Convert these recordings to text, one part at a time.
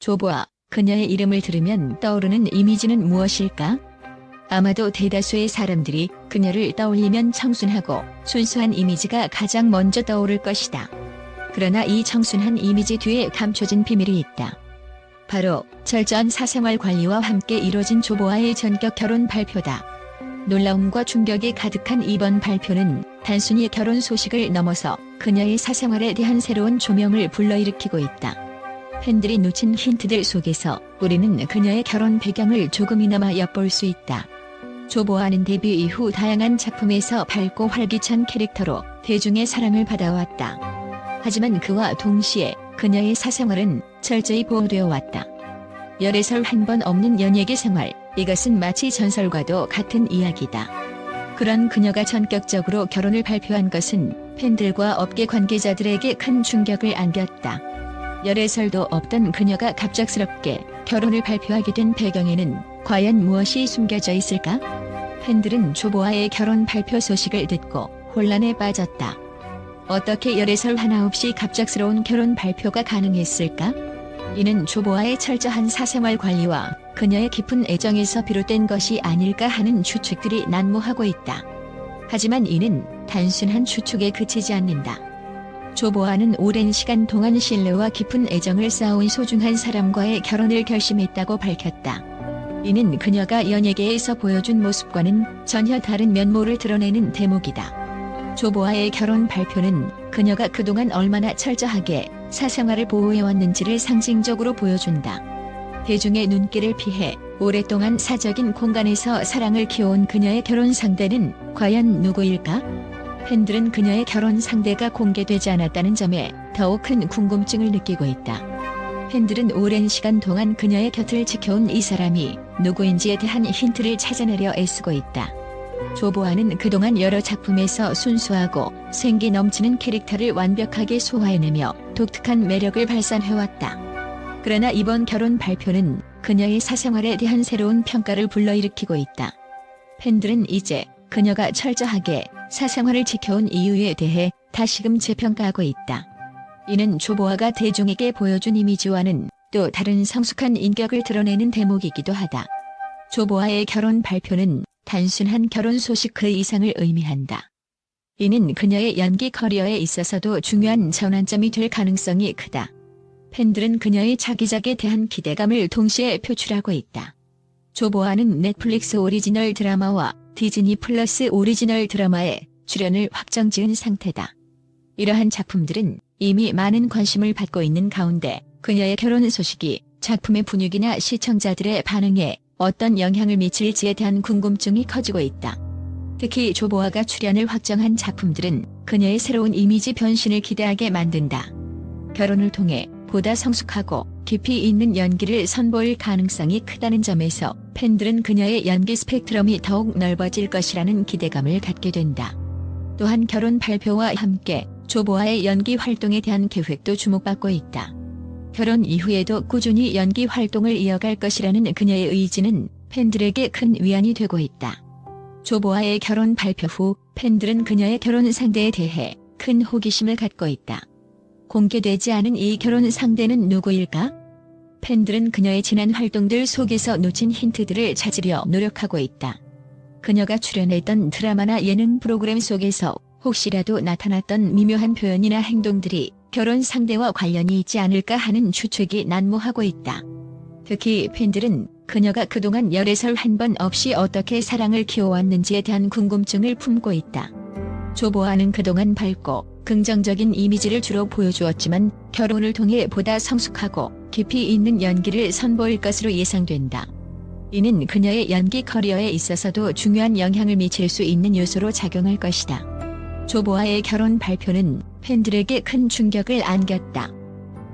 조보아, 그녀의 이름을 들으면 떠오르는 이미지는 무엇일까? 아마도 대다수의 사람들이 그녀를 떠올리면 청순하고 순수한 이미지가 가장 먼저 떠오를 것이다. 그러나 이 청순한 이미지 뒤에 감춰진 비밀이 있다. 바로 철저한 사생활 관리와 함께 이뤄진 조보아의 전격 결혼 발표다. 놀라움과 충격이 가득한 이번 발표는 단순히 결혼 소식을 넘어서 그녀의 사생활에 대한 새로운 조명을 불러일으키고 있다. 팬들이 놓친 힌트들 속에서 우리는 그녀의 결혼 배경을 조금이나마 엿볼 수 있다. 조보아는 데뷔 이후 다양한 작품에서 밝고 활기찬 캐릭터로 대중의 사랑을 받아왔다. 하지만 그와 동시에 그녀의 사생활은 철저히 보호되어 왔다. 열애설 한 번 없는 연예계 생활, 이것은 마치 전설과도 같은 이야기다. 그런 그녀가 전격적으로 결혼을 발표한 것은 팬들과 업계 관계자들에게 큰 충격을 안겼다. 열애설도 없던 그녀가 갑작스럽게 결혼을 발표하게 된 배경에는 과연 무엇이 숨겨져 있을까? 팬들은 조보아의 결혼 발표 소식을 듣고 혼란에 빠졌다. 어떻게 열애설 하나 없이 갑작스러운 결혼 발표가 가능했을까? 이는 조보아의 철저한 사생활 관리와 그녀의 깊은 애정에서 비롯된 것이 아닐까 하는 추측들이 난무하고 있다. 하지만 이는 단순한 추측에 그치지 않는다. 조보아는 오랜 시간 동안 신뢰와 깊은 애정을 쌓아온 소중한 사람과의 결혼을 결심했다고 밝혔다. 이는 그녀가 연예계에서 보여준 모습과는 전혀 다른 면모를 드러내는 대목이다. 조보아의 결혼 발표는 그녀가 그동안 얼마나 철저하게 사생활을 보호해왔는지를 상징적으로 보여준다. 대중의 눈길을 피해 오랫동안 사적인 공간에서 사랑을 키워온 그녀의 결혼 상대는 과연 누구일까? 팬들은 그녀의 결혼 상대가 공개되지 않았다는 점에 더욱 큰 궁금증을 느끼고 있다. 팬들은 오랜 시간 동안 그녀의 곁을 지켜온 이 사람이 누구인지에 대한 힌트를 찾아내려 애쓰고 있다. 조보아는 그동안 여러 작품에서 순수하고 생기 넘치는 캐릭터를 완벽하게 소화해내며 독특한 매력을 발산해왔다. 그러나 이번 결혼 발표는 그녀의 사생활에 대한 새로운 평가를 불러일으키고 있다. 팬들은 이제 그녀가 철저하게 사생활을 지켜온 이유에 대해 다시금 재평가하고 있다. 이는 조보아가 대중에게 보여준 이미지와는 또 다른 성숙한 인격을 드러내는 대목이기도 하다. 조보아의 결혼 발표는 단순한 결혼 소식 그 이상을 의미한다. 이는 그녀의 연기 커리어에 있어서도 중요한 전환점이 될 가능성이 크다. 팬들은 그녀의 차기작에 대한 기대감을 동시에 표출하고 있다. 조보아는 넷플릭스 오리지널 드라마와 디즈니 플러스 오리지널 드라마에 출연을 확정 지은 상태다. 이러한 작품들은 이미 많은 관심을 받고 있는 가운데 그녀의 결혼 소식이 작품의 분위기나 시청자들의 반응에 어떤 영향을 미칠지에 대한 궁금증이 커지고 있다. 특히 조보아가 출연을 확정한 작품들은 그녀의 새로운 이미지 변신을 기대하게 만든다. 결혼을 통해 보다 성숙하고 깊이 있는 연기를 선보일 가능성이 크다는 점에서 팬들은 그녀의 연기 스펙트럼이 더욱 넓어질 것이라는 기대감을 갖게 된다. 또한 결혼 발표와 함께 조보아의 연기 활동에 대한 계획도 주목받고 있다. 결혼 이후에도 꾸준히 연기 활동을 이어갈 것이라는 그녀의 의지는 팬들에게 큰 위안이 되고 있다. 조보아의 결혼 발표 후 팬들은 그녀의 결혼 상대에 대해 큰 호기심을 갖고 있다. 공개되지 않은 이 결혼 상대는 누구일까? 팬들은 그녀의 지난 활동들 속에서 놓친 힌트들을 찾으려 노력하고 있다. 그녀가 출연했던 드라마나 예능 프로그램 속에서 혹시라도 나타났던 미묘한 표현이나 행동들이 결혼 상대와 관련이 있지 않을까 하는 추측이 난무하고 있다. 특히 팬들은 그녀가 그동안 열애설 한 번 없이 어떻게 사랑을 키워왔는지에 대한 궁금증을 품고 있다. 조보아는 그동안 밝고 긍정적인 이미지를 주로 보여주었지만 결혼을 통해 보다 성숙하고 깊이 있는 연기를 선보일 것으로 예상된다. 이는 그녀의 연기 커리어에 있어서도 중요한 영향을 미칠 수 있는 요소로 작용할 것이다. 조보아의 결혼 발표는 팬들에게 큰 충격을 안겼다.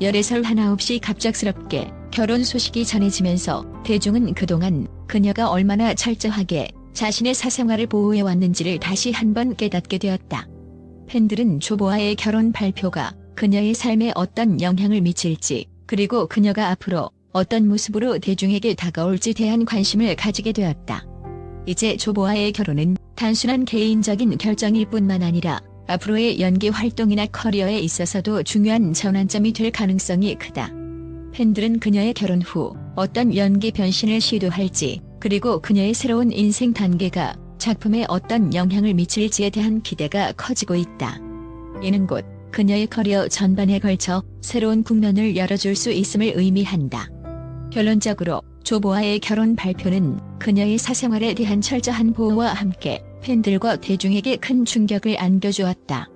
열애설 하나 없이 갑작스럽게 결혼 소식이 전해지면서 대중은 그동안 그녀가 얼마나 철저하게 자신의 사생활을 보호해왔는지를 다시 한번 깨닫게 되었다. 팬들은 조보아의 결혼 발표가 그녀의 삶에 어떤 영향을 미칠지 그리고 그녀가 앞으로 어떤 모습으로 대중에게 다가올지 대한 관심을 가지게 되었다. 이제 조보아의 결혼은 단순한 개인적인 결정일 뿐만 아니라 앞으로의 연기 활동이나 커리어에 있어서도 중요한 전환점이 될 가능성이 크다. 팬들은 그녀의 결혼 후 어떤 연기 변신을 시도할지, 그리고 그녀의 새로운 인생 단계가 작품에 어떤 영향을 미칠지에 대한 기대가 커지고 있다. 이는 곧 그녀의 커리어 전반에 걸쳐 새로운 국면을 열어줄 수 있음을 의미한다. 결론적으로 조보아의 결혼 발표는 그녀의 사생활에 대한 철저한 보호와 함께 팬들과 대중에게 큰 충격을 안겨주었다.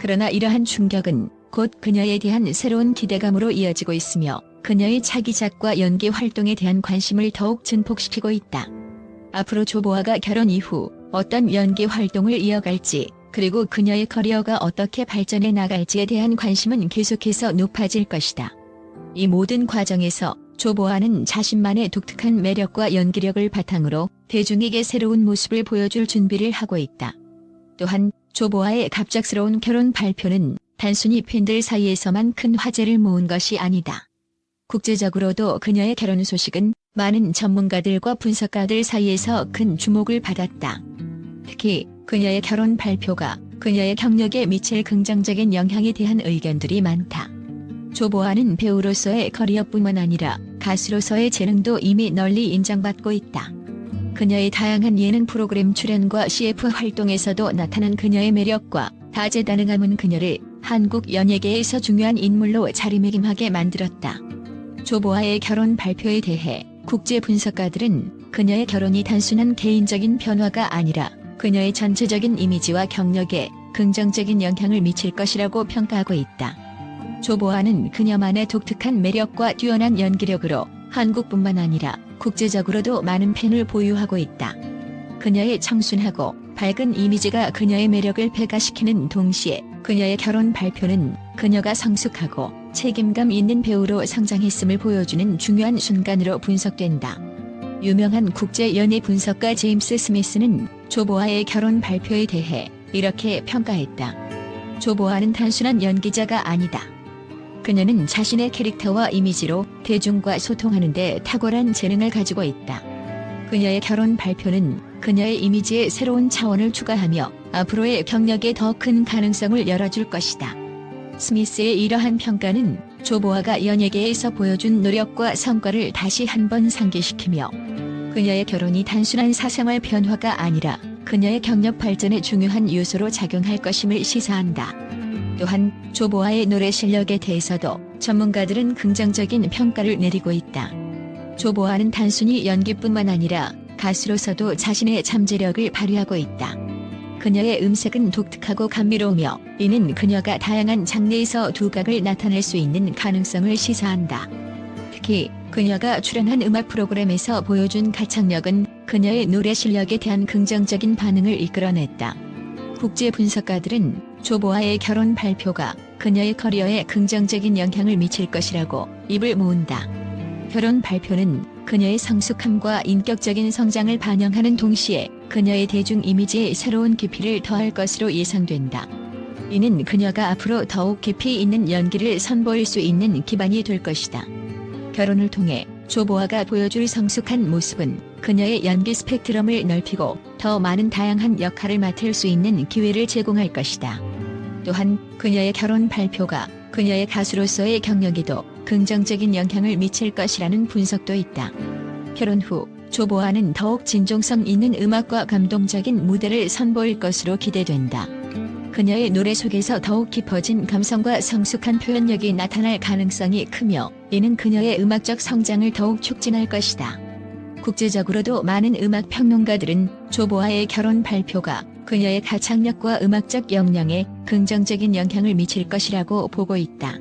그러나 이러한 충격은 곧 그녀에 대한 새로운 기대감으로 이어지고 있으며 그녀의 차기작과 연기 활동에 대한 관심을 더욱 증폭시키고 있다. 앞으로 조보아가 결혼 이후 어떤 연기 활동을 이어갈지 그리고 그녀의 커리어가 어떻게 발전해 나갈지에 대한 관심은 계속해서 높아질 것이다. 이 모든 과정에서 조보아는 자신만의 독특한 매력과 연기력을 바탕으로 대중에게 새로운 모습을 보여줄 준비를 하고 있다. 또한 조보아의 갑작스러운 결혼 발표는 단순히 팬들 사이에서만 큰 화제를 모은 것이 아니다. 국제적으로도 그녀의 결혼 소식은 많은 전문가들과 분석가들 사이에서 큰 주목을 받았다. 특히 그녀의 결혼 발표가 그녀의 경력에 미칠 긍정적인 영향에 대한 의견들이 많다. 조보아는 배우로서의 커리어뿐만 아니라 가수로서의 재능도 이미 널리 인정받고 있다. 그녀의 다양한 예능 프로그램 출연과 CF 활동에서도 나타난 그녀의 매력과 다재다능함은 그녀를 한국 연예계에서 중요한 인물로 자리매김하게 만들었다. 조보아의 결혼 발표에 대해 국제 분석가들은 그녀의 결혼이 단순한 개인적인 변화가 아니라 그녀의 전체적인 이미지와 경력에 긍정적인 영향을 미칠 것이라고 평가하고 있다. 조보아는 그녀만의 독특한 매력과 뛰어난 연기력으로 한국뿐만 아니라 국제적으로도 많은 팬을 보유하고 있다. 그녀의 청순하고 밝은 이미지가 그녀의 매력을 배가시키는 동시에 그녀의 결혼 발표는 그녀가 성숙하고 책임감 있는 배우로 성장했음을 보여주는 중요한 순간으로 분석된다. 유명한 국제 연예 분석가 제임스 스미스는 조보아의 결혼 발표에 대해 이렇게 평가했다. 조보아는 단순한 연기자가 아니다. 그녀는 자신의 캐릭터와 이미지로 대중과 소통하는데 탁월한 재능을 가지고 있다. 그녀의 결혼 발표는 그녀의 이미지에 새로운 차원을 추가하며 앞으로의 경력에 더 큰 가능성을 열어줄 것이다. 스미스의 이러한 평가는 조보아가 연예계에서 보여준 노력과 성과를 다시 한번 상기시키며 그녀의 결혼이 단순한 사생활 변화가 아니라 그녀의 경력 발전에 중요한 요소로 작용할 것임을 시사한다. 또한 조보아의 노래 실력에 대해서도 전문가들은 긍정적인 평가를 내리고 있다. 조보아는 단순히 연기뿐만 아니라 가수로서도 자신의 잠재력을 발휘하고 있다. 그녀의 음색은 독특하고 감미로우며 이는 그녀가 다양한 장르에서 두각을 나타낼 수 있는 가능성을 시사한다. 특히 그녀가 출연한 음악 프로그램에서 보여준 가창력은 그녀의 노래 실력에 대한 긍정적인 반응을 이끌어냈다. 국제 분석가들은 조보아의 결혼 발표가 그녀의 커리어에 긍정적인 영향을 미칠 것이라고 입을 모은다. 결혼 발표는 그녀의 성숙함과 인격적인 성장을 반영하는 동시에 그녀의 대중 이미지에 새로운 깊이를 더할 것으로 예상된다. 이는 그녀가 앞으로 더욱 깊이 있는 연기를 선보일 수 있는 기반이 될 것이다. 결혼을 통해 조보아가 보여줄 성숙한 모습은 그녀의 연기 스펙트럼을 넓히고 더 많은 다양한 역할을 맡을 수 있는 기회를 제공할 것이다. 또한 그녀의 결혼 발표가 그녀의 가수로서의 경력에도 긍정적인 영향을 미칠 것이라는 분석도 있다. 결혼 후 조보아는 더욱 진정성 있는 음악과 감동적인 무대를 선보일 것으로 기대된다. 그녀의 노래 속에서 더욱 깊어진 감성과 성숙한 표현력이 나타날 가능성이 크며 이는 그녀의 음악적 성장을 더욱 촉진할 것이다. 국제적으로도 많은 음악 평론가들은 조보아의 결혼 발표가 그녀의 가창력과 음악적 역량에 긍정적인 영향을 미칠 것이라고 보고 있다.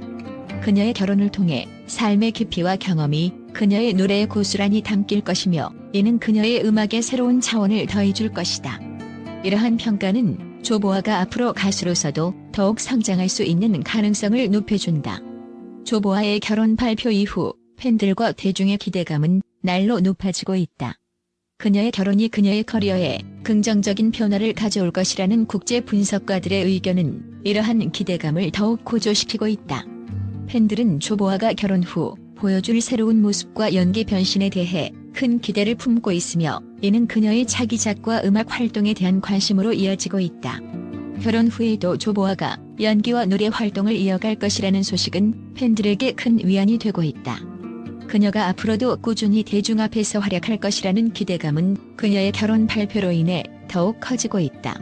그녀의 결혼을 통해 삶의 깊이와 경험이 그녀의 노래에 고스란히 담길 것이며 이는 그녀의 음악에 새로운 차원을 더해줄 것이다. 이러한 평가는 조보아가 앞으로 가수로서도 더욱 성장할 수 있는 가능성을 높여준다. 조보아의 결혼 발표 이후 팬들과 대중의 기대감은 날로 높아지고 있다. 그녀의 결혼이 그녀의 커리어에 긍정적인 변화를 가져올 것이라는 국제 분석가들의 의견은 이러한 기대감을 더욱 고조시키고 있다. 팬들은 조보아가 결혼 후 보여줄 새로운 모습과 연기 변신에 대해 큰 기대를 품고 있으며 이는 그녀의 차기작과 음악 활동에 대한 관심으로 이어지고 있다. 결혼 후에도 조보아가 연기와 노래 활동을 이어갈 것이라는 소식은 팬들에게 큰 위안이 되고 있다. 그녀가 앞으로도 꾸준히 대중 앞에서 활약할 것이라는 기대감은 그녀의 결혼 발표로 인해 더욱 커지고 있다.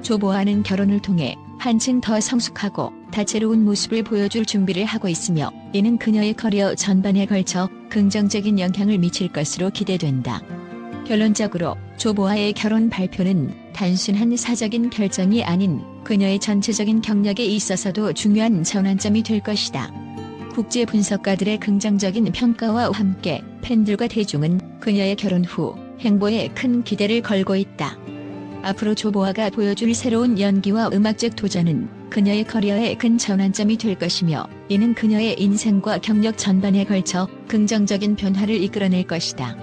조보아는 결혼을 통해 한층 더 성숙하고 다채로운 모습을 보여줄 준비를 하고 있으며 이는 그녀의 커리어 전반에 걸쳐 긍정적인 영향을 미칠 것으로 기대된다. 결론적으로 조보아의 결혼 발표는 단순한 사적인 결정이 아닌 그녀의 전체적인 경력에 있어서도 중요한 전환점이 될 것이다. 국제 분석가들의 긍정적인 평가와 함께 팬들과 대중은 그녀의 결혼 후 행보에 큰 기대를 걸고 있다. 앞으로 조보아가 보여줄 새로운 연기와 음악적 도전은 그녀의 커리어의 큰 전환점이 될 것이며 이는 그녀의 인생과 경력 전반에 걸쳐 긍정적인 변화를 이끌어낼 것이다.